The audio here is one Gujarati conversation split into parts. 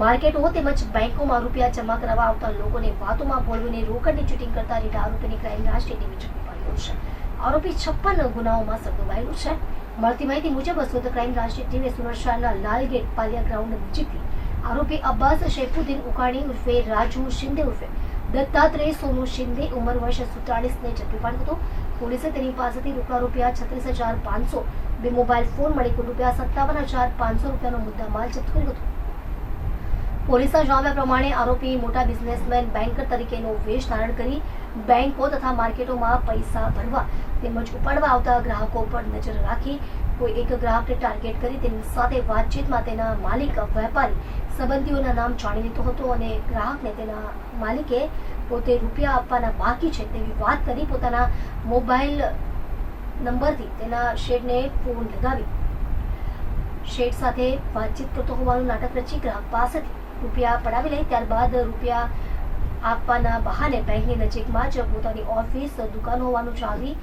માર્કેટો તેમજ બેંકોમાં રૂપિયા જમા કરાવવા આવતા લોકોને વાતોમાં ભોળવીને રોકડની ચીટિંગ કરતા રીટા આરોપીની ક્રાઇમ રાષ્ટ્રીય ટીમે ઝડપી છે. આરોપી છપ્પન ગુનાઓમાં સંડોવાયેલો છે. મળતી માહિતી મુજબ સુરત ક્રાઇમ બ્રાન્ચની ટીમે સુરત શહેરના લાલગેટ પાલિયા ગ્રાઉન્ડ નજીકથી આરોપી અબ્બાસ શેફુદ્દીન ઉકાણી ઉર્ફે રાજુ શિંદે ઉર્ફે દત્તાત્રેય સોનુ શિંદે ઉંમર વર્ષ સુડતાલીસને ઝડપી પાડ્યો હતો. પોલીસે તેની પાસેથી રોકડા રૂપિયા છત્રીસ હજાર પાંચસો બે મોબાઈલ ફોન મળી કુલ રૂપિયા સત્તાવન હજાર પાંચસો રૂપિયાનો મુદ્દા માલ જપ્ત કર્યો હતો. પોલીસના જણાવ્યા પ્રમાણે આરોપી મોટા બિઝનેસમેન બેન્કર તરીકેનો વેશ ધારણ કરી બેંકો તથા માર્કેટોમાં પૈસા ભરવા તેમજ ઉપાડવા આવતા ગ્રાહકો પર નજર રાખી કોઈ એક ગ્રાહકને ટાર્ગેટ કરી તેની સાથે વાતચીતમાં તેના માલિક, વેપારી સંબંધીઓના નામ જાણી લીધો હતો અને ગ્રાહકને તેના માલિકે પોતે રૂપિયા આપવાના બાકી છે તેવી વાત કરી પોતાના મોબાઈલ નંબરથી તેના શેડને ફોન લગાવી શેડ સાથે વાતચીત કરતો હોવાનું નાટક રચી ગ્રાહક પાસેથી રૂપિયા પડાવી લઈ, ત્યારબાદ રૂપિયા આપવાના બહાને બેંકની નજીકમાં જ પોતાની ઓફિસ, દુકાન હોવાનું જાણી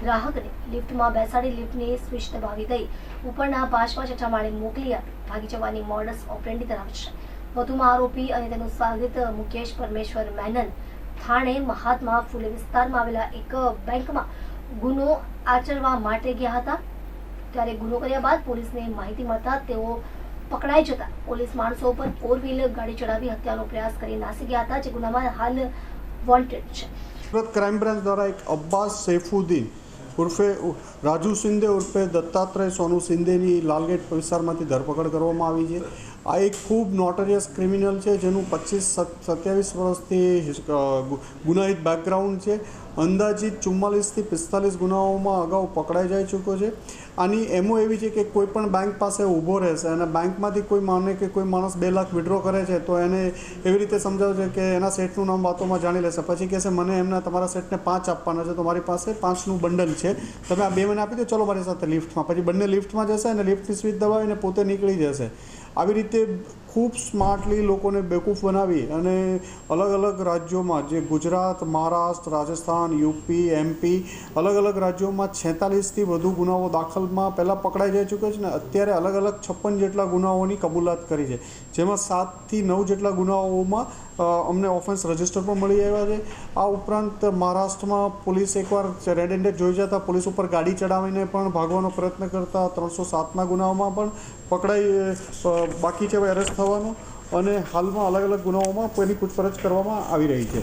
ગ્રાહકને લિફ્ટમાં બેસાડી લિફ્ટની સ્વિચ દબાવી દઈ, ઉપરના પાંચમા છઠ્ઠા માળે મોકલી આપી, ભાગી જવાની મોડસ ઓપરેન્ડી ધરાવે છે. વધુમાં આરોપી અને તેનું સાગરિત મુકેશ પરમેશ્વર મેનન થાણે મહાત્મા ફુલે વિસ્તારમાં આવેલા એક બેંકમાં ગુનો આચરવા માટે ગયા હતા. ત્યારે ગુનો કર્યા બાદ પોલીસને માહિતી મળતા તેઓ પકડાઈ જતા પોલીસ માણસો ઉપર ફોર વ્હીલર ગાડી ચડાવી હત્યાનો પ્રયાસ કરી નાસી ગયા હતા, જે ગુનામાં હાલ વોન્ટેડ છે. સુરત ક્રાઇમ બ્રાન્ચ દ્વારા એક અબ્બાસ સૈફુદ્દીન ઉર્ફે રાજુ સિંદે ઉર્ફે દત્તાત્રેય સોનુ શિંદેની લાલગેટ વિસ્તારમાંથી ધરપકડ કરવામાં આવી છે. આ એક ખૂબ નોટરિયસ ક્રિમિનલ છે, જેનું પચીસ સત્યાવીસ વર્ષથી ગુનાહિત બેકગ્રાઉન્ડ છે. અંદાજિત ચુમ્માલીસથી પિસ્તાલીસ ગુનાઓમાં અગાઉ પકડાઈ જઈ ચૂક્યો છે. આની એમો એવી છે કે કોઈ પણ બેંક પાસે ઊભો રહેશે અને બેંકમાંથી કોઈ માને કે કોઈ માણસ બે લાખ વિડ્રો કરે છે, તો એને એવી રીતે સમજાવે છે કે એના સેટનું નામ વાતોમાં જાણી લેશે. પછી કહેશે, મને એમના તમારા સેટને પાંચ આપવાના છે, તો મારી પાસે પાંચનું બંડલ છે. તમે આ બે મને આપી દો, ચલો મારી સાથે લિફ્ટમાં પછી બંને લિફ્ટમાં જશે અને લિફ્ટની સ્વિચ દબાવીને પોતે નીકળી જશે. આવી રીતે ખૂબ સ્માર્ટલી લોકોને બેવકૂફ બનાવી અને અલગ અલગ રાજ્યોમાં જે ગુજરાત, મહારાષ્ટ્ર, રાજસ્થાન, યુપી, એમપી અલગ અલગ રાજ્યોમાં છેતાલીસથી વધુ ગુનાઓ દાખલમાં પહેલાં પકડાઈ જઈ ચૂક્યા છે ને અત્યારે અલગ અલગ છપ્પન જેટલા ગુનાઓની કબૂલાત કરી છે. જેમાં સાતથી નવ જેટલા ગુનાઓમાં અમને ઓફેન્સ રજિસ્ટર પણ મળી આવ્યા છે. આ ઉપરાંત મહારાષ્ટ્રમાં પોલીસ એકવાર રેડ હેન્ડેડ જોઈ જતા પોલીસ ઉપર ગાડી ચડાવીને પણ ભાગવાનો પ્રયત્ન કરતા ત્રણસો સાતના ગુનાઓમાં પણ પકડાઈ બાકી છે એરેસ્ટ થવાનું. અને હાલમાં અલગ અલગ ગુનાઓમાં એની પૂછપરછ કરવામાં આવી રહી છે.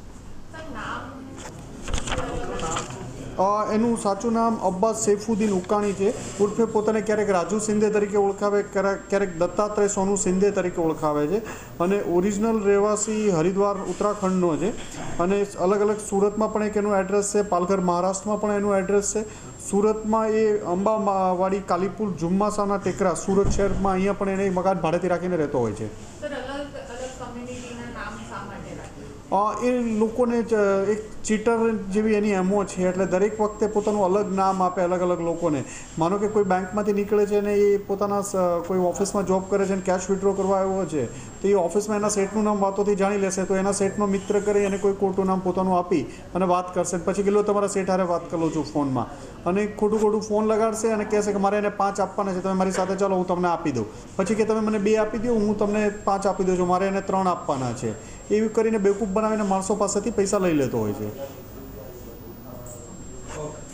એનું સાચું નામ અબ્બાસ સૈફુદ્દીન ઉકાણી છે. ઉર્ફે પોતાને ક્યારેક રાજુ સિંધે તરીકે ઓળખાવે, ક્યારેક દત્તાત્રેય સોનુ સિંધે તરીકે ઓળખાવે છે. અને ઓરિજિનલ રહેવાસી હરિદ્વાર ઉત્તરાખંડનો છે. અને અલગ અલગ સુરતમાં પણ એક એનું એડ્રેસ છે. પાલઘર મહારાષ્ટ્રમાં પણ એનું એડ્રેસ છે. સુરતમાં એ અંબાવાડી કાલીપુર જુમ્માસાના ટેકરા સુરત શહેરમાં અહીંયા પણ એને મકાન ભાડેથી રાખીને રહેતો હોય છે સર અલગ અલગ કમ્યુનિટીના નામ શા માટે રાખ્યું અ, એ લોકોને એક ચીટર જેવી એની એમો છે, એટલે દરેક વખતે પોતાનું અલગ નામ આપે અલગ અલગ લોકોને. માનો કે કોઈ બેંકમાંથી નીકળે છે ને એ પોતાના કોઈ ઓફિસમાં જોબ કરે છે અને કેશ વિડ્રો કરવા આવ્યો છે તો એ ઓફિસમાં એના સેટનું નામ વાતોથી જાણી લેશે, તો એના સેટનો મિત્ર કરી અને કોઈ ખોટું નામ પોતાનું આપી અને વાત કરશે. પછી કે લો તમારા સેટ હારે વાત કરું છું ફોનમાં. અને ખોટું ખોટું ફોન લગાડશે અને કહેશે કે મારે એને પાંચ આપવાના છે, તમે મારી સાથે ચાલો, હું તમને આપી દઉં. પછી કે તમે મને બે આપી દો, હું તમને પાંચ આપી દઉં છું, મારે એને ત્રણ આપવાના છે. એવી કરીને બેવકૂફ બનાવીને માણસો પાસેથી પૈસા લઈ લેતો હોય છે.